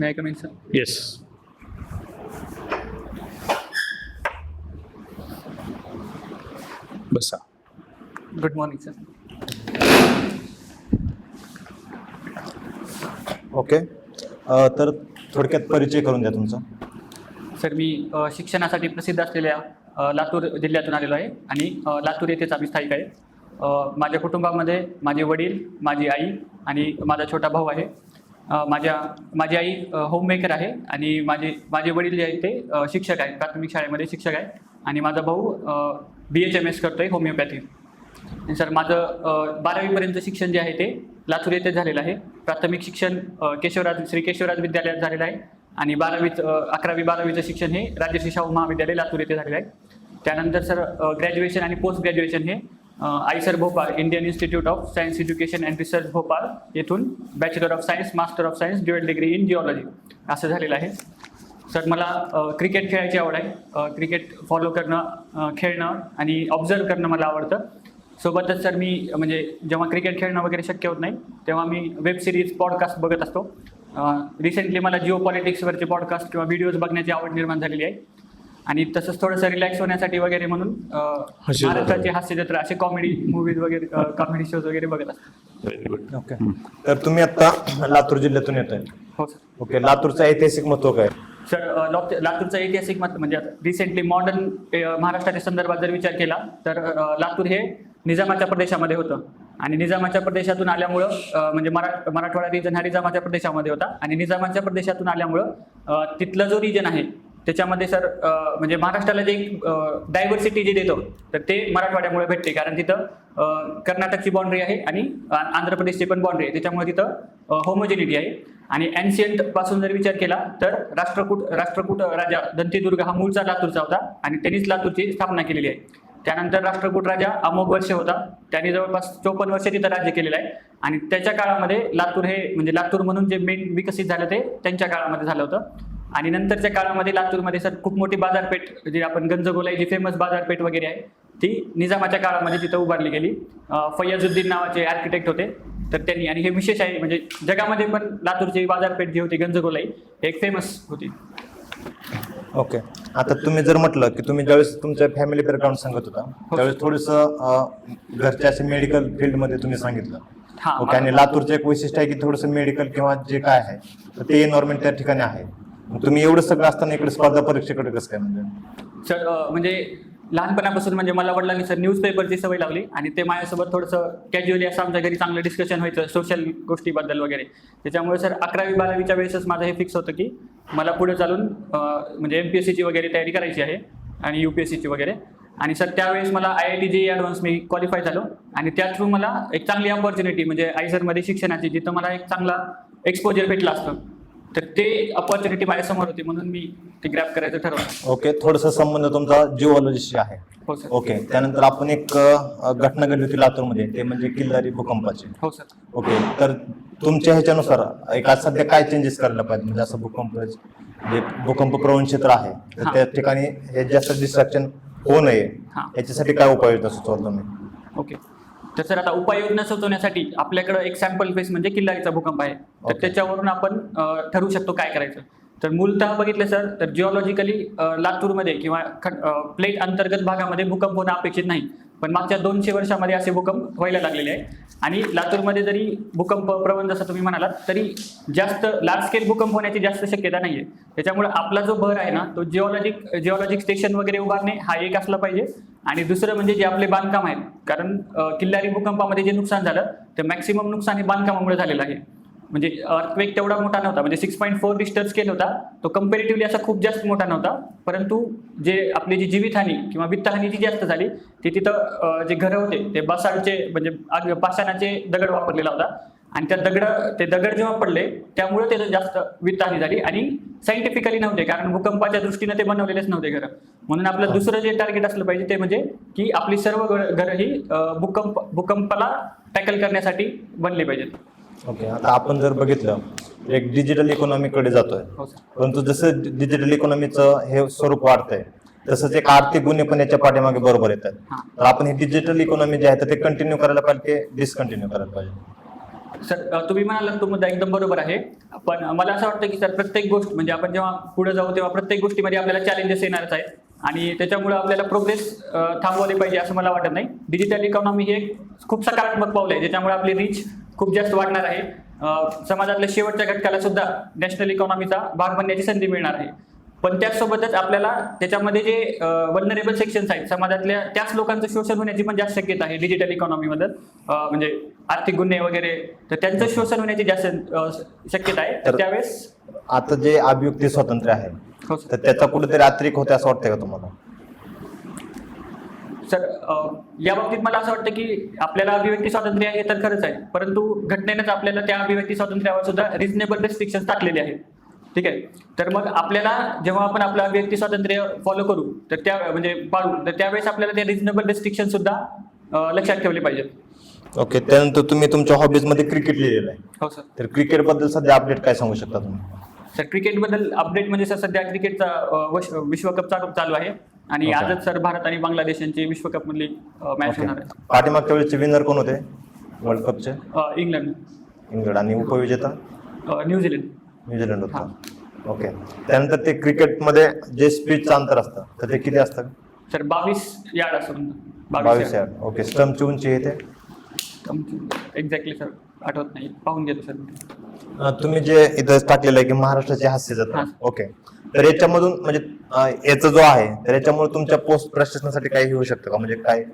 May I coming sir yes बसा. Good morning sir okay uh, तर थोडक्यात परिचय करून द्या तुमचा. सर मी अ, शिक्षणासाठी प्रसिद्ध असलेल्या अ, लातूर जिल्ह्यातून आलेलो आहे आणि अ, लातूर येथेच आम्ही स्थायिक आहे. अ, माझ्या कुटुंबामध्ये माझे वडील माझी आई आणि माझा छोटा भाऊ आहे. माझ्या माझी आई होममेकर आहे आणि माझे माझे वडील जे आहेत ते शिक्षक आहेत प्राथमिक शाळेमध्ये शिक्षक आहे आणि माझा भाऊ बी एच एम एस करतो आहे होमिओपॅथी सर माझं बारावीपर्यंत शिक्षण जे आहे ते लातूर येथे झालेलं आहे. प्राथमिक शिक्षण केशवराज श्री केशवराज विद्यालयात झालेलं आहे. आणि बारावीचं अकरावी बारावीचं शिक्षण हे राजश्री शाहू महाविद्यालय लातूर येथे झालेलं आहे. त्यानंतर सर ग्रॅज्युएशन आणि पोस्ट ग्रॅज्युएशन हे IISER Bhopal Indian Institute of Science Education and Research Bhopal येथून bachelor of science master of science dual degree in geology असं झालेलं आहे. सर मला क्रिकेट खेळायची आवड आहे. क्रिकेट फॉलो करणं खेळणं आणि ऑब्झर्व करणं मला आवडतं. सोबतच सर मी म्हणजे जेव्हा क्रिकेट खेळणं वगैरे शक्य होत नाही तेव्हा मी वेब सिरीज पॉडकास्ट बघत असतो. रिसेंटली मला जिओ पॉलिटिक्सवरचे पॉडकास्ट किंवा व्हिडिओज बघण्याची आवड निर्माण झालेली आहे. आणि तसंच थोडंसं रिलॅक्स होण्यासाठी वगैरे म्हणून हास्य जत्रा. महाराष्ट्राची हास्य जत्रा असे कॉमेडी मूवीज वगैरे कॉमेडी शोज वगैरे बघत असतो व्हेरी गुड ओके तर तुम्ही आता लातूर जिल्ह्यातून येत आहे हो सर ओके लातूरचं ऐतिहासिक महत्त्व काय? सर अ, लातूरचं ऐतिहासिक मत म्हणजे रिसेंटली मॉडर्न महाराष्ट्राच्या संदर्भात जर विचार केला तर अ, लातूर हे निजामाच्या प्रदेशामध्ये होतं. आणि निजामाच्या प्रदेशातून आल्यामुळं अ, म्हणजे मरा मराठवाडा रिजन हा निजामाच्या प्रदेशामध्ये होता. आणि निजामाच्या प्रदेशातून आल्यामुळं अ, तिथलं जो रिजन आहे त्याच्यामध्ये सर म्हणजे महाराष्ट्राला जे एक डायव्हर्सिटी जे देतो तर ते मराठवाड्यामुळे भेटते. कारण तिथं कर्नाटकची बाउंड्री आहे आणि आंध्र प्रदेशची पण बाउंड्री आहे. त्याच्यामुळे तिथं होमोजेनिटी आहे. आणि अँशियंटपासून जर विचार केला तर राष्ट्रकूट राष्ट्रकूट राजा दंतीदुर्ग हा मूळचा लातूरचा होता आणि त्यांनीच लातूरची स्थापना केलेली आहे. त्यानंतर राष्ट्रकूट राजा अमोघ वर्ष होता. त्यांनी जवळपास चोपन्न वर्ष तिथं राज्य केलेलं आहे. आणि त्याच्या काळामध्ये लातूर हे म्हणजे लातूर म्हणून जे मेन विकसित झालं ते त्यांच्या काळामध्ये झालं होतं. आणि नंतरच्या काळामध्ये लातूरमध्ये सर खूप मोठी बाजारपेठ जी आपण गंजगोलाई जी फेमस बाजारपेठ वगैरे आहे ती निजामाच्या काळामध्ये तिथं उभारली गेली. अं, फय्याजुद्दीन नावाचे आर्किटेक्ट होते. तर त्यांनी आणि हे विशेष आहे म्हणजे जगामध्ये पण लातूरची बाजारपेठ जी होती गंजगोलाई हे एक फेमस होती. ओके. आता तुम्ही जर म्हटलं की तुम्ही ज्यावेळेस तुमच्या फॅमिली बॅकग्राऊंड सांगत होता त्यावेळेस थोडंसं घरच्या असे मेडिकल फील्डमध्ये तुम्ही सांगितलं. हा ओके आणि लातूरचं एक वैशिष्ट्य आहे की थोडंसं मेडिकल किंवा जे काय आहे तर ते एन्व्हायरमेंट त्या ठिकाणी आहे. तुम्ही एवढं सगळं असताना इकडे स्पर्धा परीक्षेकडे कसं काय म्हणजे सर अं, म्हणजे लहानपणापासून म्हणजे मला वडिलांनी सर न्यूजपेपरची सवय लावली आणि ते माझ्यासोबत थोडंसं कॅज्युअली असं आमच्या घरी चांगलं डिस्कशन व्हायचं सोशल गोष्टीबद्दल वगैरे. त्याच्यामुळे सर अकरावी बारावीच्या वेळेसच माझं हे फिक्स होतं की मला पुढे चालून अं, म्हणजे एम पी एस सीची वगैरे तयारी करायची आहे आणि यू पी एस सीची वगैरे. आणि सर त्यावेळेस मला I I T JEE advance me qualify झालो आणि त्या थ्रू मला एक चांगली ऑपॉर्च्युनिटी म्हणजे आयसरमध्ये शिक्षणाची जिथं मला एक चांगला एक्सपोजर भेटला असतं. तर ते ऑपॉर्च्युनिटी माझ्यासमोर होती म्हणून मी ते ग्रॅप करायचं ठरवलं. ओके थोडासा संबंध तुमचा जिओलॉजीशी आहे. हो सर ओके त्यानंतर आपण एक अ, घटना घडली होती लातूरमध्ये ते म्हणजे किल्लारी भूकंपाची. हो सर ओके तर तुमच्या ह्याच्यानुसार एक आज सध्या काय चेंजेस करायला पाहिजे? म्हणजे असं भूकंप जे भूकंप प्रवण क्षेत्र आहे तर हा. त्या ठिकाणी हे जास्त डिस्ट्रॅक्शन होऊ नये. हा. याच्यासाठी काय उपाययोजना सुचवलं तुम्ही? ओके तर सर आता उपाययोजना सुचवण्यासाठी आपल्याकडं एक सॅम्पल फेस म्हणजे किल्लारीचा भूकंप आहे. तर Okay. त्याच्यावरून आपण अं, ठरवू शकतो काय करायचं. तर मूलतः बघितलं सर तर जिओलॉजिकली लातूरमध्ये किंवा प्लेट अंतर्गत भागामध्ये भूकंप होणं अपेक्षित नाही. पण मागच्या दोनशे वर्षामध्ये असे भूकंप व्हायला लागलेले आहे आणि लातूरमध्ये जरी भूकंप प्रवण जसं तुम्ही म्हणालात तरी जास्त लार्ज स्केल भूकंप होण्याची जास्त शक्यता नाही आहे त्याच्यामुळे आपला जो भर आहे ना तो जिओलॉजिक जिओलॉजिक स्टेशन वगैरे उभारणे हा एक असला पाहिजे. आणि दुसरं म्हणजे जे आपले बांधकाम आहेत कारण किल्लारी भूकंपामध्ये जे नुकसान झालं ते मॅक्सिमम नुकसान हे बांधकामामुळे झालेलं आहे. म्हणजे अर्थक्वेक तेवढा मोठा नव्हता. म्हणजे six point four Richter scale होता. तो कम्पॅरेटिव्हली असा खूप जास्त मोठा नव्हता. परंतु जे आपली जी जीवितहानी किंवा वित्तहानी जी जास्त झाली ती तिथं जे घरं होते ते बसाडचे म्हणजे पाषाणाचे दगड वापरलेला होता. आणि त्या दगड ते दगड जेव्हा पडले त्यामुळे त्याचं जास्त वित्तहानी झाली. आणि सायंटिफिकली नव्हते कारण भूकंपाच्या दृष्टीने ते बनवलेलेच नव्हते घरं. म्हणून आपलं दुसरं जे टार्गेट असलं पाहिजे ते म्हणजे की आपली सर्व घरं ही भूकंप भूकंपाला टॅकल करण्यासाठी बनली पाहिजेत. ओके आता आपण जर बघितलं एक डिजिटल इकॉनॉमीकडे जातोय. हो परंतु जसं डिजिटल इकॉनॉमीचं हे स्वरूप वाढतंय तसंच एक आर्थिक गुन्हे पण याच्या पाठीमागे बरोबर येतात. तर आपण हे डिजिटल इकॉनॉमी जे आहे ते कंटिन्यू करायला पाहिजे की डिसकंटिन्यू करायला पाहिजे? सर तुम्ही म्हणालात तो मुद्दा एकदम बरोबर आहे. पण मला असं वाटतं की सर प्रत्येक गोष्ट म्हणजे आपण जेव्हा पुढे जाऊ तेव्हा प्रत्येक गोष्टीमध्ये आपल्याला चॅलेंजेस येणारच आहेत. आणि त्याच्यामुळे आपल्याला प्रोग्रेस थांबवली पाहिजे असं मला वाटत नाही. डिजिटल इकॉनॉमी ही खूप सकारात्मक पाऊल आहे ज्याच्यामुळे आपली रीच खूप जास्त वाढणार आहे. समाजातल्या शेवटच्या घटकाला सुद्धा नॅशनल इकॉनॉमीचा भाग बनण्याची संधी मिळणार आहे. पण त्याचसोबतच आपल्याला त्याच्यामध्ये जे वल्नरेबल सेक्शन्स आहेत समाजातल्या त्याच लोकांचं शोषण होण्याची पण जास्त शक्यता आहे डिजिटल इकॉनॉमीमध्ये म्हणजे आर्थिक गुन्हे वगैरे तर त्यांचं शोषण होण्याची जास्त शक्यता आहे. तर त्यावेळेस आता जे अभिव्यक्ती स्वातंत्र्य आहे हो तर त्याचा कुठेतरी अतिरेक होते असं वाटतंय का तुम्हाला? सर या बाबतीत मला असं वाटतं की आपल्याला अभिव्यक्ती स्वातंत्र्य आहे तर खरंच आहे. परंतु घटनेनेच आपल्याला त्या अभिव्यक्ती स्वातंत्र्यावर सुद्धा रिझनेबल रेस्ट्रिक्शन टाकलेले आहेत. ठीक आहे? तर मग आपल्याला जेव्हा आपण आपलं अभिव्यक्ती स्वातंत्र्य फॉलो करू तर त्या म्हणजे पाळू तर त्यावेळेस आपल्याला ते रिझनेबल रेस्ट्रिक्शन सुद्धा लक्षात ठेवले पाहिजेत. ओके त्यानंतर तुम्ही तुमच्या हॉबीजमध्ये क्रिकेट लिहिलेलं आहे. हो सर. तर क्रिकेटबद्दल सध्या अपडेट काय सांगू शकता तुम्ही? सर क्रिकेटबद्दल अपडेट म्हणजे सर सध्या क्रिकेटचा विश्वकप चालू चालू आहे. आणि. आजच सर भारत आणि बांगलादेश यांची विश्वकप मधली मॅच होणार आहे. पाठीमागच्या वेळेचे विनर कोण होते? वर्ल्ड कपचे अ, इंग्लंड इंग्लंड आणि उपविजेता? अ, न्यूझीलंड न्यूझीलंड होता. ओके त्यानंतर ते क्रिकेटमध्ये जे स्पीचचं अंतर असतं तर ते किती असतं? सर बावीस यार्ड असं बावीस यार्ड ओके स्टम्पची उंची येते एक्झॅक्टली सर आठवत नाही. पाहून घेतो सर अं, तुम्ही जे इथं टाकलेलं आहे की महाराष्ट्राचे हास्य जत्रा. हां. ओके. तर याच्यामधून म्हणजे अं, याचा जो आहे तर याच्यामुळे तुमच्या पोस्ट प्रशासनासाठी काही होऊ शकतं का? म्हणजे काय?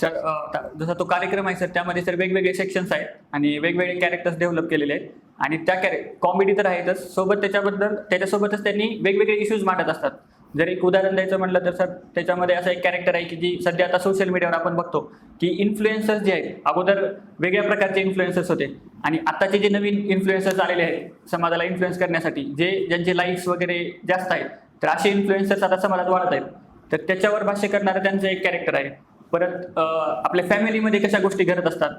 सर अ, जसा तो कार्यक्रम आहे सर त्यामध्ये सर वेगवेगळे सेक्शन्स आहेत आणि वेगवेगळे कॅरेक्टर्स डेव्हलप केलेले आहेत. आणि त्या कॅरे कॉमेडी तर आहेतच. सोबत त्याच्याबद्दल त्याच्यासोबतच त्यांनी वेगवेगळे इश्यूज मांडत असतात. जर एक उदाहरण द्यायचं म्हटलं तर सर त्याच्यामध्ये असं एक कॅरेक्टर आहे की जी सध्या आता सोशल मीडियावर आपण बघतो की इन्फ्लुएन्सर्स जे आहेत अगोदर वेगळ्या प्रकारचे इन्फ्लुएन्सर्स होते. आणि आत्ताचे जे नवीन इन्फ्लुएन्सर्स आलेले आहेत समाजाला इन्फ्लुएन्स करण्यासाठी जे ज्यांचे लाईक्स वगैरे जास्त आहेत तर असे इन्फ्लुएन्सर्स आता समाजात वाढत आहेत. तर त्याच्यावर भाष्य करणारं त्यांचं एक कॅरेक्टर आहे. परत आपल्या फॅमिलीमध्ये कशा गोष्टी घडत असतात?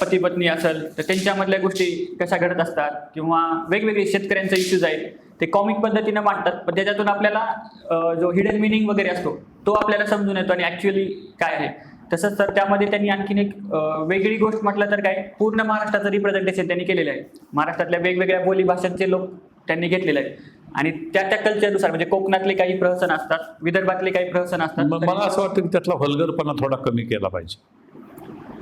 पती पत्नी असेल तर त्यांच्यामधल्या गोष्टी कशा घडत असतात? किंवा वेगवेगळे शेतकऱ्यांचे इश्यूज आहेत. ते कॉमिक पद्धतीनं मांडतात. पण त्याच्यातून आपल्याला जो हिडन मिनिंग वगैरे असतो तो आपल्याला समजून येतो आणि ॲक्च्युअली काय आहे. तसंच तर त्यामध्ये त्यांनी आणखीन एक वेगळी गोष्ट म्हटलं तर काय पूर्ण महाराष्ट्राचं रिप्रेझेंटेशन त्यांनी केलेलं आहे. महाराष्ट्रातल्या वेगवेगळ्या बोली भाषांचे लोक त्यांनी घेतलेले आहेत आणि त्या त्या कल्चरनुसार म्हणजे कोकणातले काही प्रहसन असतात विदर्भातले काही प्रहसन असतात मला असं वाटतं की त्यातला हलगरपणा थोडा कमी केला पाहिजे.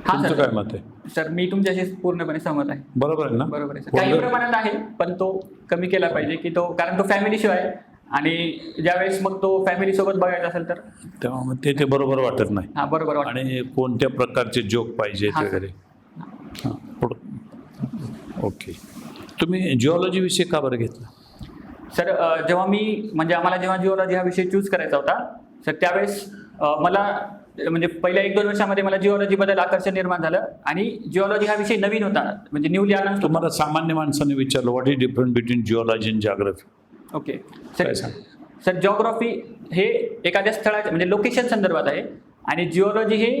तुमचं सर. काय मत आहे? सर मी तुमच्याशी पूर्णपणे सहमत आहे. बरोबर आहे ना? बरोबर आहे सर. काही प्रमाणात आहे पण तो कमी केला पाहिजे की तो कारण तो फॅमिली शिवाय. आणि ज्यावेळेस मग तो फॅमिली सोबत बघायचा असेल तर? तेव्हा मग ते ते बरोबर वाटत नाही. हा बरोबर वाटतं आणि कोणत्या प्रकारचे जोक पाहिजेत हा, सर. वगैरे हां पुढं. ओके. तुम्ही जिओलॉजी विषय का बरं घेतला? सर अ, जेव्हा मी म्हणजे आम्हाला जेव्हा जिओलॉजी हा विषय चूज करायचा होता सर त्यावेळेस अ, मला म्हणजे पहिल्या एक दोन वर्षामध्ये मला जिओलॉजी बद्दल आकर्षण निर्माण झालं आणि जिओलॉजी हा विषय नवीन होता. म्हणजे न्यूली अनाउन्स तुम्हाला सामान्य माणसाने विचारलं what is difference between geology and geography okay sir? Sir geography हे एखाद्या स्थळाच्या म्हणजे लोकेशन संदर्भात आहे. आणि जिओलॉजी हे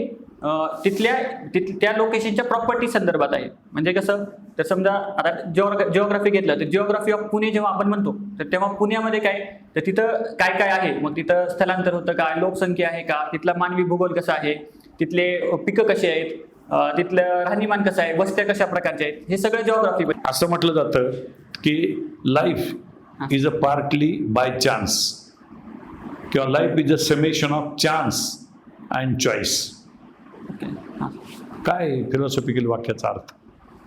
तिथल्या तिथ त्या लोकेशनच्या प्रॉपर्टी संदर्भात आहे. म्हणजे कसं तर समजा आता जिओग्रा जिओग्राफी घेतलं तर जिओग्राफी ऑफ पुणे जेव्हा आपण म्हणतो तर तेव्हा पुण्यामध्ये काय तर तिथं काय काय आहे? मग तिथं स्थलांतर होतं का? लोकसंख्या आहे का? तिथला मानवी भूगोल कसा आहे? तिथले पिकं कसे आहेत? तिथलं राहणीमान कसं आहे? वस्त्या कशा प्रकारच्या आहेत? हे सगळं जिओग्राफी असं म्हटलं जातं की life is a partly by chance किंवा life is a summation of chance and choice काय फिलॉसॉफिकल वाक्याचा अर्थ?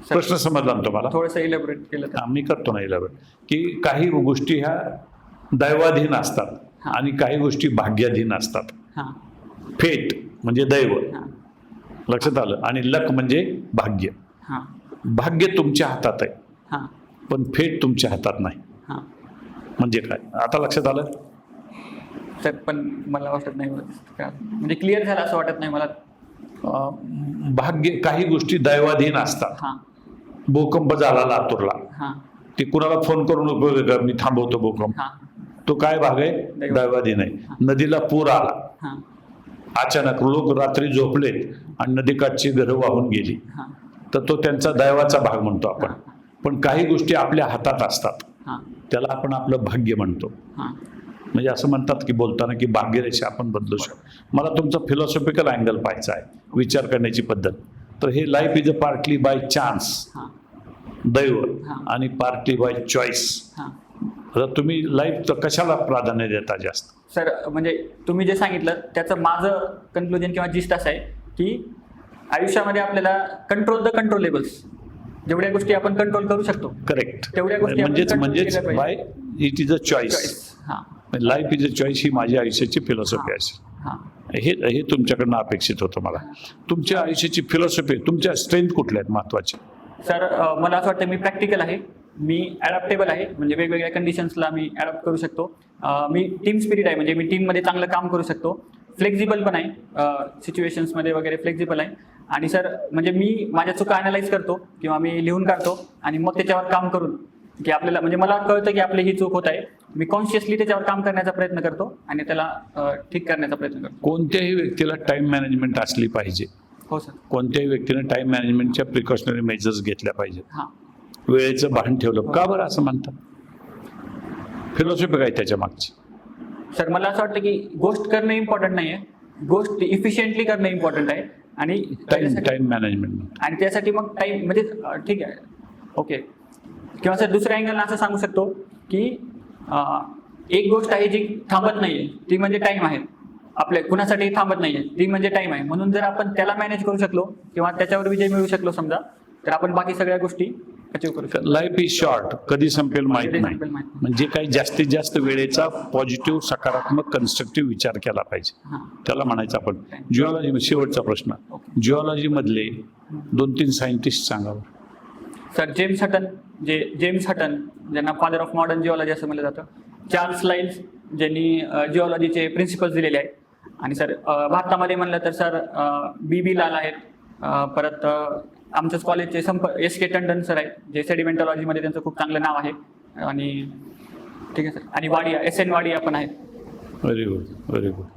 प्रश्न समजला ना तुम्हाला? थोडंसं इलेबोरेट केलं तर. आम्ही करतो ना इलेवन की काही गोष्टी ह्या दैवाधीन असतात. आणि काही गोष्टी भाग्याधीन असतात. हां. फेट म्हणजे दैव. लक्षात आलं? आणि लक म्हणजे भाग्य. हां. भाग्य तुमच्या हातात आहे. हां. पण फेट तुमच्या हातात नाही. हां. म्हणजे काय? आता लक्षात आलं? सर पण मला वाटत नाही म्हणजे क्लिअर झालं असं वाटत नाही मला. भाग्य काही गोष्टी दैवाधीन असतात. भूकंप झाला लातूरला. ते कुणाला फोन करून उपयोग आहे का मी थांबवतो भूकंप. तो काय भाग आहे? दैव- दैवाधीन आहे. नदीला पूर आला. अचानक लोक रात्री झोपलेत आणि नदीकाठची घरं वाहून गेली. तर तो त्यांचा दैवाचा भाग म्हणतो आपण. पण काही गोष्टी आपल्या हातात असतात. त्याला आपण आपलं भाग्य म्हणतो. म्हणजे असं म्हणतात की बोलताना की भाग्यरेषा आपण बदलू शकतो. मला तुमचा फिलॉसॉफिकल अँगल पाहायचा आहे विचार करण्याची पद्धत. तर हे life is a partly by chance हां. दैव. आणि पार्टली बाय चॉईस हां. आता तुम्ही लाईफ कशाला प्राधान्य देता जास्त? सर म्हणजे तुम्ही जे सांगितलं त्याचं माझं कन्क्लुजन किंवा जिस्ट असं आहे की आयुष्यामध्ये आपल्याला कंट्रोल द कंट्रोलेबल्स जेवढ्या गोष्टी आपण कंट्रोल करू शकतो करेक्ट तेवढ्या गोष्टी म्हणजेच म्हणजेच by. It is a choice हां. लाईफ इज अ चॉईस ही माझ्या आयुष्याची फिलॉसॉफी असेल. हां. हे हे तुमच्याकडनं अपेक्षित होतं मला. तुमच्या आयुष्याची फिलॉसॉफी तुमच्या स्ट्रेंथ कुठल्या आहेत महत्त्वाचे? सर मला असं वाटतं मी प्रॅक्टिकल आहे. मी ॲडॅप्टेबल आहे. म्हणजे वेगवेगळ्या कंडिशन्सला मी ॲडॅप्ट करू शकतो. मी टीम स्पिरिट आहे. म्हणजे मी टीममध्ये चांगलं काम करू शकतो. फ्लेक्झिबल पण आहे. सिच्युएशन्समध्ये वगैरे फ्लेक्झिबल आहे. आणि सर म्हणजे मी माझ्या चुका अनालाइज करतो किंवा मी लिहून काढतो आणि मग त्याच्यावर काम करून की आपल्याला म्हणजे मला कळतं की आपली ही चूक होत आहे. मी कॉन्शियसली त्याच्यावर काम करण्याचा प्रयत्न करतो आणि त्याला ठीक करण्याचा प्रयत्न करतो. कोणत्याही व्यक्तीला टाइम मॅनेजमेंट असली पाहिजे. हो सर. कोणत्याही व्यक्तीने टाइम मॅनेजमेंटच्या प्रिकॉशनरी मेजर्स घेतल्या पाहिजेत. हां. वेळेचं भान ठेवलं. का बरं असं म्हणतात? फिलॉसॉफी काय त्याच्या मागची. सर मला असं वाटतं की गोष्ट करणं इम्पॉर्टंट नाही आहे गोष्ट इफिशियंटली करणं इम्पॉर्टंट आहे. आणि टाइम टाइम मॅनेजमेंट आणि त्यासाठी मग टाईम म्हणजे ठीक आहे. ओके किंवा सर दुसऱ्या अँगलला असं सांगू शकतो की एक गोष्ट आहे जी थांबत नाहीये ती म्हणजे टाईम आहे. आपल्या कुणासाठी थांबत नाहीये ती म्हणजे टाईम आहे. म्हणून जर आपण त्याला मॅनेज करू शकलो किंवा त्याच्यावर विजय मिळू शकलो समजा तर आपण बाकी सगळ्या गोष्टी अचीव करू शकतो लाईफ इज शॉर्ट कधी संपेल माहीत नाही. नाही. म्हणजे काही जास्तीत जास्त वेळेचा पॉझिटिव्ह सकारात्मक कन्स्ट्रक्टिव्ह विचार केला पाहिजे. त्याला म्हणायचं आपण. जिओलॉजी शेवटचा प्रश्न. जिओलॉजी मधले दोन तीन सायंटिस्ट सांगावं. सर जेम्स हटन जे जेम्स हटन ज्यांना फादर ऑफ मॉडर्न जिओलॉजी असं म्हटलं जातं चार्ल्स लाईन्स ज्यांनी जिओलॉजीचे प्रिन्सिपल्स दिलेले आहेत. आणि सर भारतामध्ये म्हणलं तर सर बी बी लाल आहेत. परत आमच्याच कॉलेजचे संप एस के टंडन सर आहेत जे सेडिमेंटॉलॉजीमध्ये त्यांचं खूप चांगलं नाव आहे. आणि ठीक आहे सर आणि वाडिया एस एन वाडिया पण आहेत. Very good very good